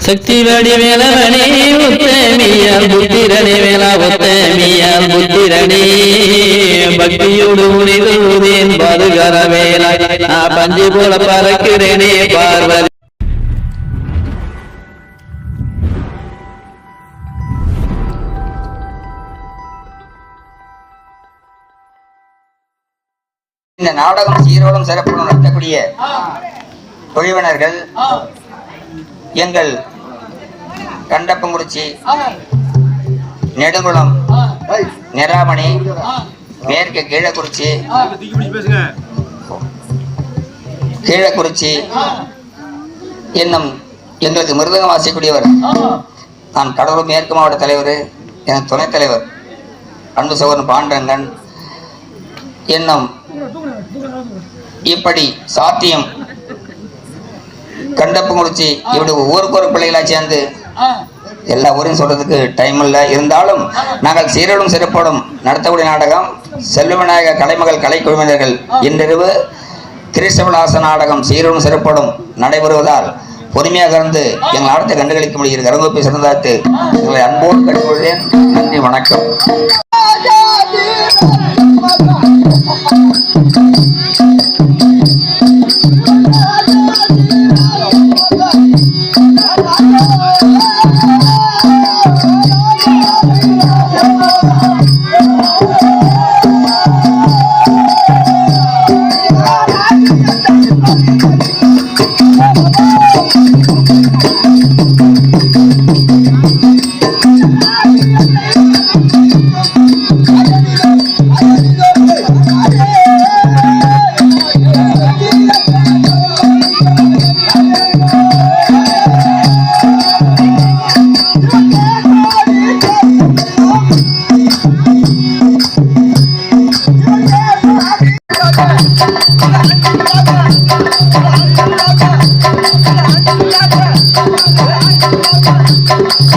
சக்தி வடி வேலவனே உத்தமியால் புத்திரனே வேலா உத்தமியால் புத்திரனே. பக்தியோடு உனிதுதேன் பாதுகார வேலா நான் பஞ்சு போல பறக்கிறேனே பார்வதி. இந்த நாடகம் சீரோடும் சிறப்புடன் நடத்தக்கூடிய குழுவினர்கள் எங்கள் கண்டப்பங்குறிச்சி நெடுங்குளம் நிராமணி மேற்கு கீழக்குறிச்சி கீழக்குறிச்சி என்னும் எங்களுக்கு மிருதகம் வாசிக்கூடியவர் நான் கடலூர் மேற்கு மாவட்ட தலைவர் என் துணைத் தலைவர் அன்பு சகோதரன் பாண்டரங்கன் என்னும் இப்படி சாத்தியம் கண்டப்பங்குறிச்சி இப்படி ஊருக்கு ஒரு பிள்ளைகளா சேர்ந்து எல்லா ஊரையும் சொல்றதுக்கு டைம் இல்லை. இருந்தாலும் நாங்கள் சீரடும் சிறப்போடும் நடத்தக்கூடிய நாடகம் செல்வவிநாயக கலைமகள் கலைக்குழுவினர்கள் இன்றிரவு திருசவலாச நாடகம் சீரடும் சிறப்போடும் நடைபெறுவதால் பொறுமையாக இருந்து எங்கள் நாடத்தை கண்டுகளிக்க முடிகிறது. கரங்கோப்பை சிறந்தாத்து எங்களை அன்போடு கண்டுகொள்வேன் நன்றி வணக்கம். ஆ என்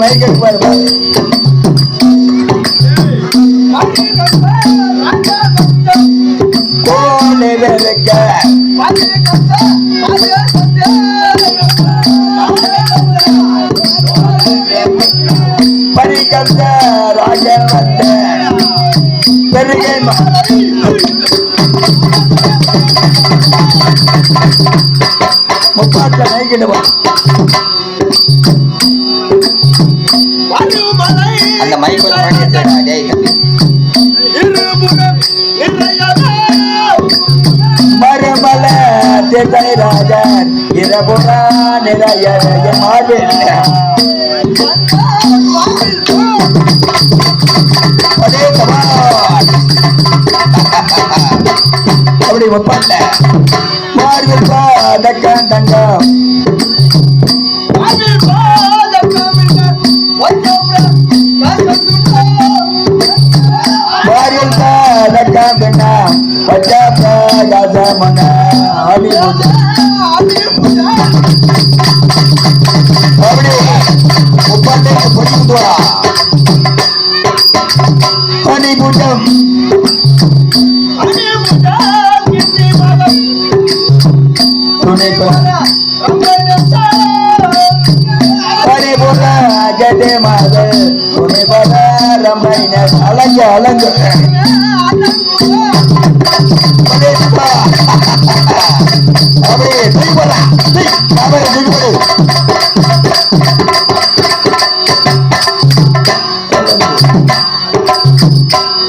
மைக்கு பாருங்க. கோலை வெளுக்க பரிகந்த ராஜன் வந்த பெருகை முப்பாத்த மைக்கிடுவா அந்த மைக் கொஞ்சம் மறுமல திசை ராஜன் இரபுரா நிறைய அப்படி ஒப்பல்ல. மார்பில் பாதக்கம் தங்கம் மார்பில் பாதக்கம் பச்சா பிரகாசமன அபிமுக அப்படி ஒப்பந்தத்தை புரிந்து அடிபுட்டம் துணை பரிபுல ஜடே மகள் துணை பல ரமைன அலங்க அலங்க அப்படியே தூக்கி போடலாம் அவரை தூக்கி போடு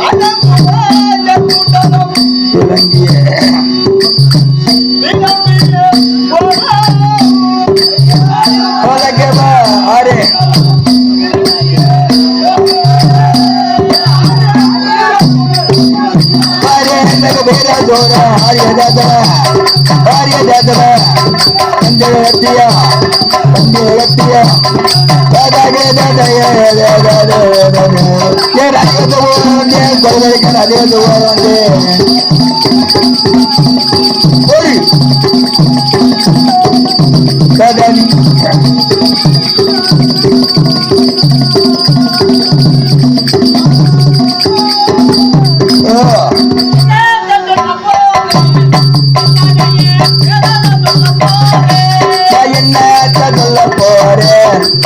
இறங்கிய பழக்கமா ஆறு ஆரியந்தக பேரா ஜோர ஆரிய ஜாதவ ஆரிய ஜாதவ பஞ்ச எத்திய பஞ்ச எத்திய தாதாகே தாதய ஏ ராஜகத ஓரே கொல்வரிக்க ராஜகத ஓரே ஓடி தாதானி ஆ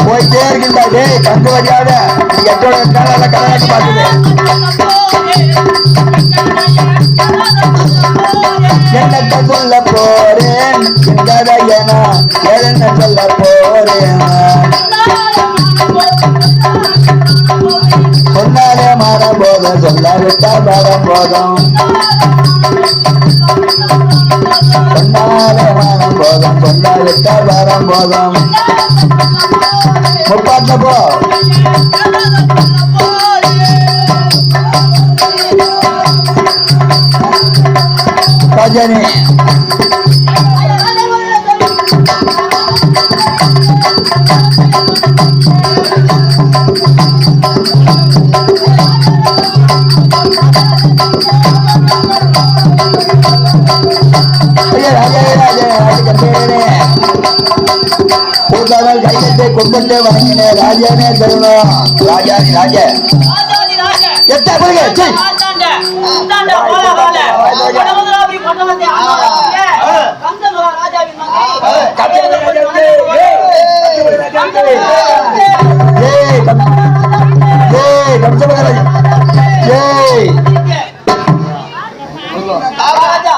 போயிட்டே இருக்கின்ற டேய் கண்டு வழியாத எத்தோட இருந்தாலும் கல்யாணம் பார்த்துது என்னத்த சொல்ல போறேன்? கதையனா என்ன சொல்ல போறேன்? மாற போதும் சொல்லாவிட்டா வரம் போதும். சொன்னாலே மாறம் போதும் சொல்லாவிட்டா வரம் போதும். முப்பாத்த போ. ரஜினி. ஐயா, ராஜா, ராஜா, ராஜகம்பீரனே. பூத்தாமல் கையத்தை கும்பிட்டு வணங்கினே ராஜானே தருணம் ராஜாதி ராஜ எத்த கொடுங்க சீ. ஏய், கம்- ஏய், கம்சமகராஜா.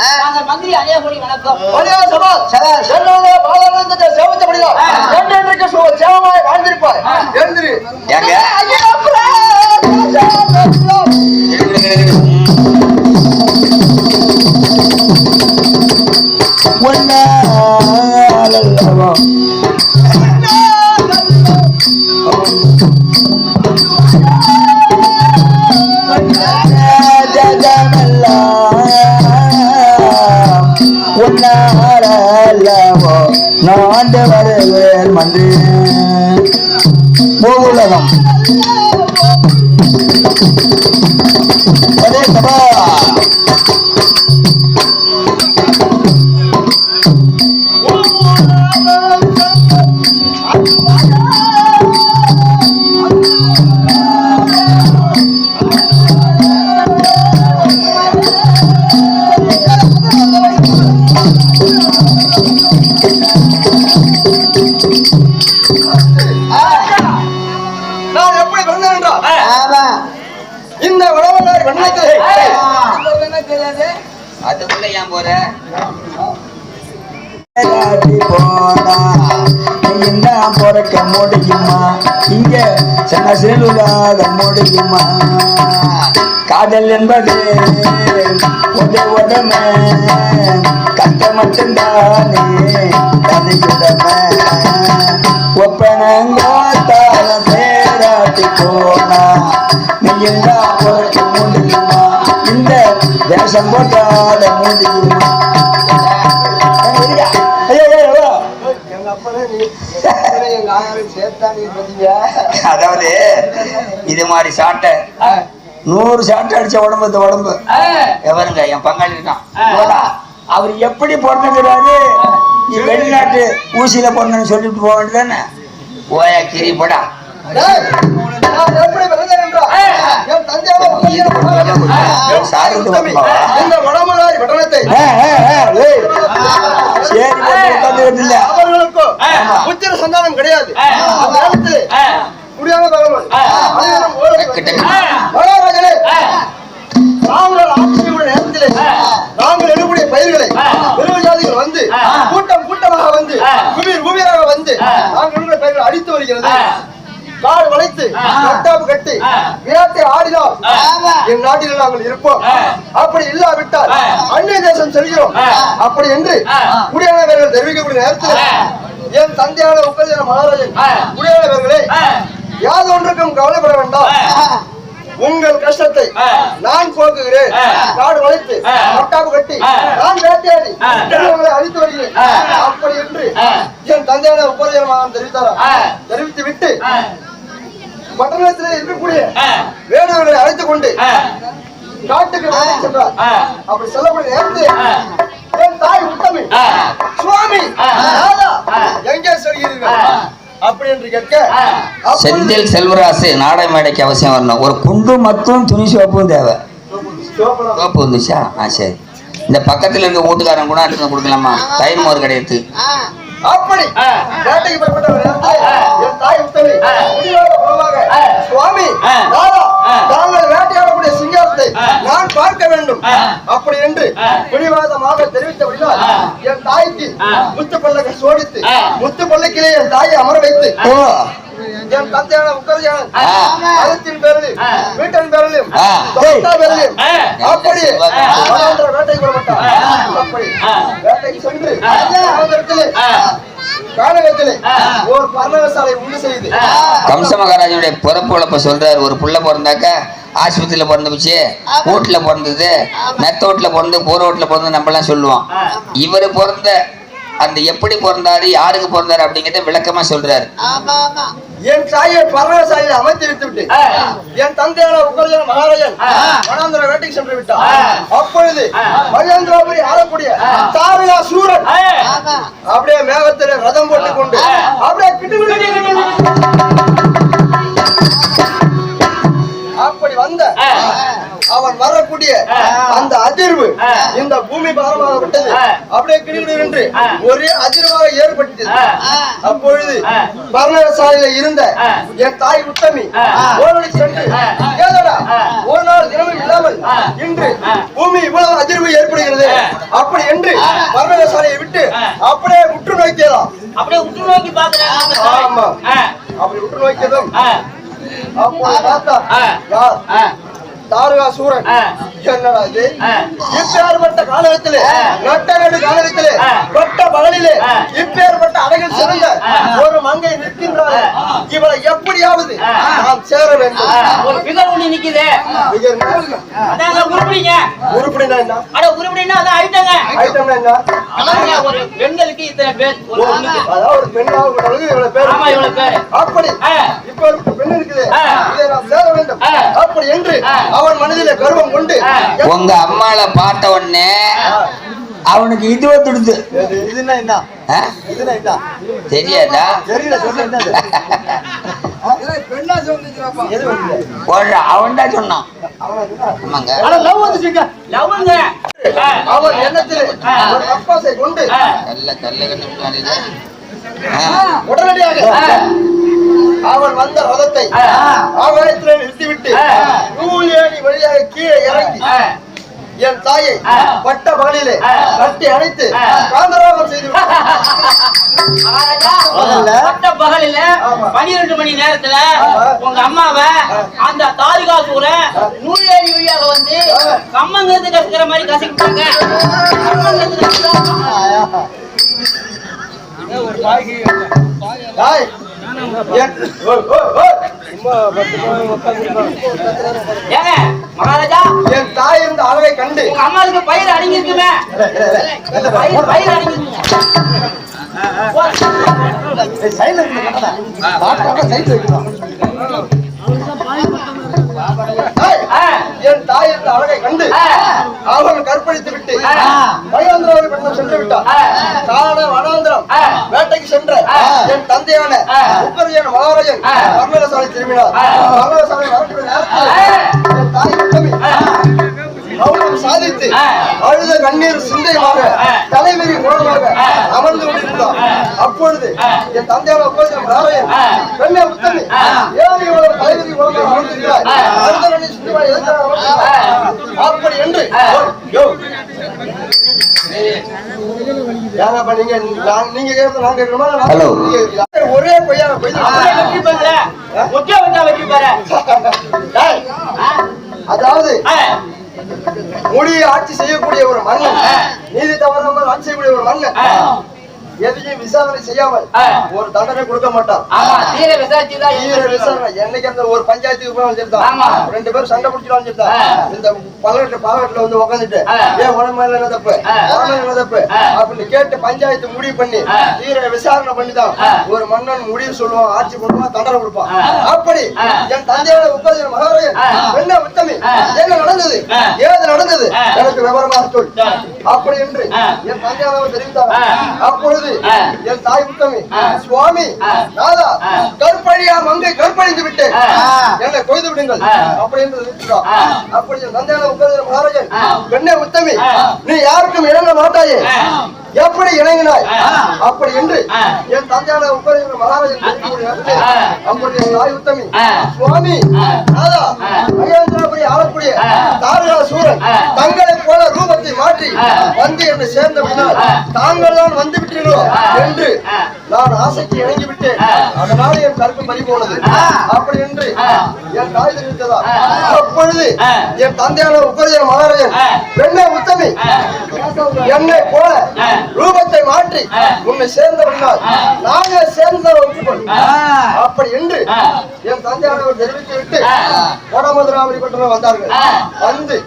ஏய், மந்திரி அனைவரி வணக்கம் ஏங்க ஒன்னாலல்லவோ உன்னாலல்லவோ நாண்டு வருவேன் மன்று பூவுலகம். அதே சபா. நான் எப்படி பிறந்தேன் என்றால், இந்த உழவனார் வெண்ணத்தை அதுக்குள்ள ஏன் போற போனா என்ன பொறக்க முடியுமா இங்க சென்ன சிறுலாத முடியுமா காதல் என்பது உட உடமை. கஷ்ட மட்டும்தானே கதையுடமை ஒப்பனங்கோத்தால பேராட்டி போனா நீ எல்லாம் பொறக்க முடியுமா இந்த தேசம் போட்டால முடியுமா அதாவது இது மாதிரி சாட்டை. நூறு சாட்டை அடிச்ச உடம்பு இந்த உடம்பு. எவருங்க? என் பங்காளி இருக்கான். அவர் எப்படி பிறந்துக்கிறாரு? நீ வெளிநாட்டு ஊசியில பிறந்தன்னு சொல்லிட்டு போக வேண்டியதானே ஓயா கிரி போடா டேய், நான் எப்படி சாரி? இந்த அவர்களுக்கோ புத்திர சந்தானம் கிடையாது முடியாம மகாராஜனே நாங்கள் ஆட்சியுடைய நேரத்திலே நாங்கள் எடுக்கக்கூடிய பயிர்களை பெருமை ஜாதிகள் வந்து கூட்டம் கூட்டமாக வந்து குபீர் குபீராக வந்து நாங்கள் பயிர்களை அடித்து வருகிறது. காடு வளைத்து கட்டாப்பு கட்டி விளையாட்டை ஆடினால் என் நாட்டில் நாங்கள் இருப்போம். அப்படி இல்லாவிட்டால் அந்நிய தேசம் செல்கிறோம். அப்படி என்று குடியானவர்கள் தெரிவிக்கக்கூடிய நேரத்தில் என் தந்தையான உப்பதியான மகாராஜன் குடியானவர்களே யாது ஒன்றுக்கும் கவலைப்பட வேண்டாம். உங்கள் கஷ்டத்தை நான் போக்குகிறேன். காடு வளைத்து மட்டாப்பு கட்டி நான் வேட்டையாடி உங்களை அழித்து வருகிறேன். அப்படி என்று என் தந்தையான உபதேச மகன் தெரிவித்தாரா? தெரிவித்து விட்டு பட்டணத்தில் இருக்கக்கூடிய வேடுவர்களை அழைத்துக் கொண்டு காட்டுக்கு சென்றார். அப்படி சொல்லக்கூடிய நேரத்தில் என் தாய் உத்தமி சுவாமி எங்கே செல்கிறீர்கள்? அப்படி என்று கேட்க அப்பொழுது செந்தில் செல்வராசு நாடக மேடைக்கு அவசியம் வரணும். ஒரு குண்டு மற்றும் துணி சோப்பும் தேவை. சோப்பு வந்துச்சா? ஆ சரி. இந்த பக்கத்துல இருக்க வீட்டுக்காரன் கூட எடுத்து வந்து கொடுக்கலாமா தயிர் மோர் கிடையாது அப்படி. வேட்டைக்கு புறப்பட்ட ஒரு நேரத்தில் என் தாய் போவாக சுவாமி ராதா தாங்கள் வேட்டையாடக்கூடிய சிங்காரத்தை நான் பார்க்க வேண்டும். அப்படி என்று பிடிவாதமாக தெரிவித்தபடியால் என் தாய்க்கு முத்து பல்லக்கை சோடித்து முத்து பல்லக்கிலே என் தாயை அமர வைத்து என் தந்தையான உக்கரஜான ஆ. அகத்தின் பேரிலும் வீட்டின் பேரிலும் பேரிலும். அப்படி வேட்டைக்கு புறப்பட்டார் அப்படி வேட்டைக்கு சென்று ஒரு பர்ணகசாலை உண்டு செய்து. கம்ச மகாராஜனுடைய பிறப்பு இழப்ப சொல்றாரு. ஒரு புள்ள பிறந்தாக்கா ஆஸ்பத்திரியில பிறந்துச்சு வீட்டுல பிறந்தது மெத்த வீட்டுல பிறந்து போற வீட்டுல பிறந்து நம்ம எல்லாம் சொல்லுவோம் இவரு பிறந்த அந்த எப்படி பிறந்தாரு யாருக்கு பிறந்தாரு அப்படிங்கறத விளக்கமா சொல்றாரு. என் தாயை பர்ணகசாலையில் அமைத்து விட்டு விட்டு என் தந்தையான உக்கரஜான மகாராஜன் வனாந்தர வேட்டைக்கு சென்று விட்டார் அப்பொழுது மகேந்திராபுரி ஆளக்கூடிய தாரகா சூரன் அப்படியே மேகத்திலே ரதம் போட்டுக் கொண்டு அப்படியே கிட்டு அப்படி வந்த வரக்கூடிய அந்த அதிர்வு இந்த பூமி பாரமாக விட்டது. அப்படியே கிடுகிடு என்று ஒரே அதிர்வாக ஏற்பட்டது அப்பொழுது பர்ணசாலையில இருந்த என் தாய் உத்தமி சென்று ஏதடா ஒரு நாள் தினமும் இல்லாமல் இன்று பூமி இவ்வளவு அதிர்வு ஏற்படுகிறது. அப்படி என்று பர்ணசாலையை விட்டு அப்படியே உற்று நோக்கியதாம். அப்படியே உற்று நோக்கி பாக்குறாங்க ஆமா அப்படி உற்று நோக்கியதும் அப்போது பார்த்தா யார்? தாரகா சூரன். என்னடா இது இப்பேற்பட்ட காலகத்திலே நட்ட நடு காலகத்திலே கொட்ட பகலிலே இப்பேற்பட்ட அழகில் சிறந்த ஒரு மங்கை நிற்கின்றாள். இவளை எப்படியாவது நாம் சேர வேண்டும். ஒரு பிகர் ஒண்ணு நிக்குது. உருப்படிங்க. உருப்படினா என்ன? அட உருப்படின்னா அதான் ஐட்டங்க ஐட்டம்னா என்ன? ஒரு பெண்களுக்கு இத்தனை பேர் அதாவது ஒரு பெண்ணாக இவ்வளவு பேர் ஆமா இவ்வளவு பேரு. அப்படி. இப்ப ஒரு பெண் இருக்குது. இதை நாம் சேர வேண்டும். அப்படி என்று அவன் மனதிலே கர்வம் கொண்டு உங்க அம்மால பார்த்த உடனே அவனுக்கு இது வந்துடுது. இதுன்னா என்ன? ஆ? இதுன்னா என்ன? தெரியாதா? தெரியல சொல்ல என்னது பெண்ணா சொல்லிக்கிறாப்பா எது வந்து போடுற அவன் தான் சொன்னான். அவன் எண்ணத்திலே கொண்டு நல்ல முன்னாடிதான். ஆ. உடனடியாக. அவன் வந்த ரதத்தை ஆகாயத்திலே நிறுத்திவிட்டு நூலேணி வழியாக கீழே இறங்கி என் தாயை பட்ட பகலிலே கட்டி அணைத்து காந்தராகம் செய்து பகலில ஆமா. பனிரெண்டு மணி நேரத்துல. உங்க அம்மாவை அந்த தாரிகாசூர நூலேறி வழியாக வந்து கம்மங்கிறது கசுக்கிற மாதிரி கசிக்கிட்டாங்க கம்மங்கிறது கசிக்கிட்டாங்க. தாய், மகாராஜா என் தாய் இருந்த அழகை கண்டு. உங்க அம்மாவுக்கு பயிர் அடங்கிருக்குமே. பயிர் பயிர் ஆ. என் தாய் இருந்த அழகை கண்டு ஆ. அவன் கற்பழித்து விட்டு. மகேந்திராவை பட்டம் சென்று விட்டான். காண வனாந்திரம் வேட்டைக்கு சென்ற. என் தந்தையான. உப்பரியான மகாராஜன் ஆ. மரணசாலை திரும்பினார் ஆ. மரணசாலை வரக்கூடிய நேரத்தில் சாதித்து. அழுத கண்ணீர் சிந்தையுமாக. தலைவரி ஆ. அமர்ந்து கொண்டிருந்தார் ஆ. அப்பொழுது. என் தந்தையான உப்பரியான மகாராஜன் ஆ. பெண்ணே உத்தமி. ஏன் இவ்வளவு தலைவரி மூலமாக அமர்ந்திருக்கிறாய் ஆ. அழுத கண்ணீர் சிந்தையுமாக எதுக்காக? அப்படி என்று கேட்கறீங்களா? ஒரே பொய்யான பொய் அப்படியே வெற்றி பெற ஒற்றை வந்தா வெற்றி பெற டேய், ஆ? அதாவது. மொழியை ஆட்சி செய்யக்கூடிய ஒரு மன்னன். நீதி தவறாமல் ஆட்சி செய்யக்கூடிய ஒரு மன்னன். எதையும் விசாரணை செய்யாமல். ஒரு தண்டனை கொடுக்க மாட்டான் தீர விசாரணை என்னைக்கு அந்த ஒரு பஞ்சாயத்துக்கு சரிதான் ஆமா. ரெண்டு பேரும் சண்டை பிடிச்சாலும் சரிதான் ஆ. இந்த பல்லவட்டு பாலகட்டுல வந்து உட்காந்துட்டு. ஏன் உடம்பு என்ன தப்பு. உடம்பு என்ன தப்பு ஆ. அப்படின்னு கேட்டு பஞ்சாயத்து முடிவு பண்ணி ஆ. தீவிர விசாரணை பண்ணி தான் ஆ. ஒரு மன்னன் முடிவு சொல்லுவான் ஆட்சி பண்ணுவான் தண்டனை கொடுப்பான். அப்படி. என் தந்தையோட உட்காந்து மகாராஜன். என்ன உத்தமி. என்ன நடந்தது. ஏது நடந்தது. எனக்கு விவரமாக சொல். அப்படி என்று. என் தந்தையானவர் தெரிவித்தார். அப்பொழுது என் தாய் உத்தமி. சுவாமி ஆ. கற்பழியா மங்கை கற்பழிந்து விட்டேன். என்னை கொய்து விடுங்கள் ஆ. அப்படி என்று தந்தையான உட்கார்ந்த மகாராஜன். பெண்ணே உத்தமி. நீ யாருக்கும் இணங்க மாட்டாயே. எப்படி இணங்கினாய். அப்படி என்று. என் தந்தையான உட்கார்ந்த மகாராஜன். அப்படி உத்தமி. சுவாமி ஆ. மகேந்திரபுரி ஆளக்கூடிய. தாரகா சூரன் ஆ. தங்களைப் போல ரூபத்தை மாற்றி. வந்து என்னை சேர்ந்தவினால் ஆ. தாங்கள் தான் வந்து விட்டீர்களோ. என்று. நான் ஆசைக்கு இணங்கி விட்டேன். அதனால என் கருப்பு பறி போனது. அப்படி என்று. என் தாய் தெரிவித்ததா. அப்பொழுது. என் தந்தையான உப்பரியா மகாராஜன். பெண்ணே உத்தமி. என்னை போல. ரூபத்தை மாற்றி. உன்னை சேர்ந்தவினால் ஆ. நானே சேர்ந்ததை ஒப்புக்கொள். அப்படி என்று. என் தந்தையானவர் தெரிவித்து விட்டு ஆ. வடமதுராவரி பட்டணம் வந்தார்கள். வந்து.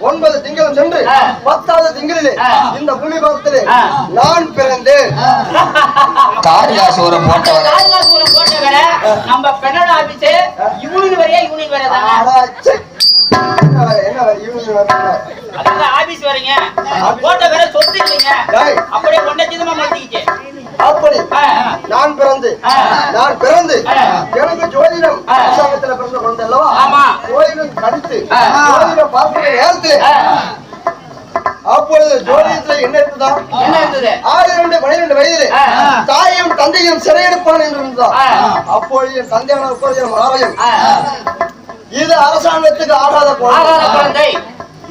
ஒன்பது திங்களும் சென்று. பத்தாவது திங்களிலே. இந்த பூமி பாகத்திலே. நான் பிறந்தேன் காரியாசூரம் போட்டவர். காளிதாசபுரம் கோட்டை வேற, நம்ம பெண்ணோட ஆபீஸ் யூனியன் வரையா யூனியன் வேற தானே? ஆபீஸ் வரீங்க. கோட்டை வேற டேய், அப்படியே கொண்டச்சிதமா மாத்திக்கிச்சு அப்படி. நான் பிறந்து. நான் பிறந்து. எனக்கு ஜோதிடம் ஆ. அரசாங்கத்துல பிறந்த குழந்தை அல்லவா? ஆமா. ஜோதிடம் கடித்து. ஜோதிடம் பார்க்கிற நேரத்தில் ஆ, அப்பொழுது ஜோதிடத்துல என்ன இருக்குதான் என்ன இருந்தது ஆறு இரண்டு பனிரெண்டு வயதிலே. தாயும் தந்தையும் சிறையெடுப்பான் என்று. அப்பொழுது என் தந்தையான மகாராஜன் ஆ, ஆ. இது அரசாங்கத்துக்கு ஆகாத குழந்தை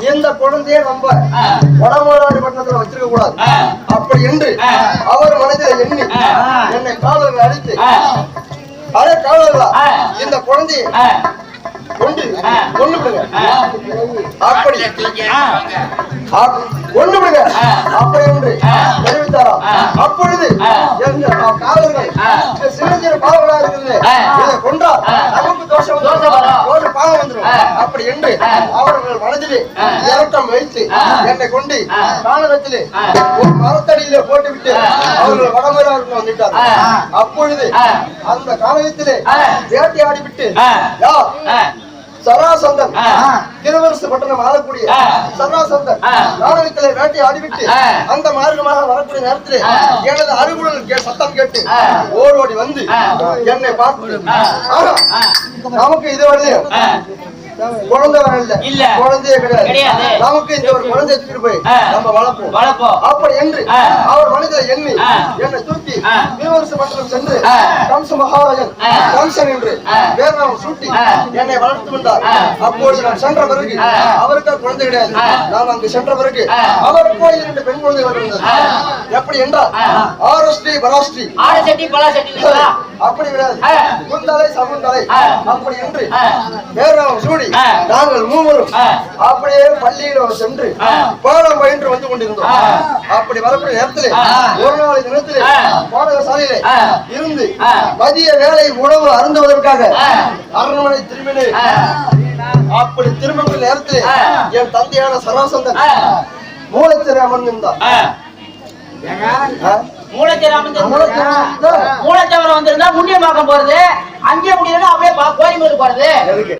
இந்த குழந்தையை நம்ம ஆ. வடமோடாடி பட்டணத்துல வச்சிருக்க கூடாது. அப்படி என்று. அவர் மனதில் எண்ணி. என்னை காவலர்கள் அடித்து ஆ, அட காவலர்களா. இந்த குழந்தையை கொண்டு விடுங்க. அப்படி கொண்டு விடுங்க என்று. தெரிவித்தாரா. அப்பொழுது. எங்க காவலர்கள் சின்ன சின்ன பாவங்களா இருக்குது. இதை. நமக்கு தோஷம் தோஷம் பாவம் வந்துரும் ஆ. அப்படி என்று. அவர்கள் மனதிலே. இறக்கம் வைத்து. என்னை கொண்டு ஆ. ஒரு மரத்தடியிலே போட்டு விட்டு ஆ. அவர்கள் வடமராவுக்கு வந்துட்டார். அப்பொழுது. அந்த கானகத்திலே ஆ. வேட்டையாடி விட்டு ஆ. யார். சராசந்தன். திருவரசு பட்டணம் ஆளக்கூடிய. சராசந்தன். நாடகத்திலே வேட்டை ஆடிவிட்டு. அந்த மார்க்கமாக வரக்கூடிய நேரத்திலே. எனது அருகுழல் கே சத்தம் கேட்டு. ஓடோடி வந்து. என்னை பார்த்து. நமக்கு இது வரலையும் ஆ. குழந்தை வரல இல்ல. குழந்தையே கிடையாது கிடையாது. நமக்கு இந்த ஒரு குழந்தை எடுத்துட்டு போய். நம்ம வளர்ப்போம் வளர்ப்போம். அப்படி என்று. அவர் மனிதரை எண்ணி. என்னை தூக்கி பட்டணம் சென்று. கம்ச மகாராஜன். கம்சன் என்று. வேறாம் சூட்டி. என்னை வளர்த்து வந்தார் நான் சென்ற பிறகு. அவருக்கு குழந்தை கிடையாது. நான் அங்கு சென்ற பிறகு ஆ. அவருக்கோ இரண்டு பெண் குழந்தைகள் இருந்தது. எப்படி என்றால். ஆரஸ்ரீ பராஸ்ரீ அப்படி. குந்தலை சகுந்தலை ஆ. அப்படி என்று. வேறாம் சூடி. நாங்கள் மூவரும். அப்படியே பள்ளியில சென்று. பாடம் பயின்று வந்து கொண்டிருந்தோம். அப்படி வரக்கூடிய நேரத்திலே. ஒரு நாள் தினத்திலே. பாடக சாலையிலே. இருந்து. மதிய வேலை உணவு அருந்துவதற்காக. அரண்மனை திரும்பினேன். அப்படி திரும்பக்கூடிய நேரத்திலே. என் தந்தையான சராசந்தன். மூலத்திரை அமர்ந்திருந்தார். மூலச்சவரம் வந்திருந்தா முன்னியம்பாக்கம் போறது அங்கேயே முடியலன்னா அப்படியே பா- கோயம்பேடு போறது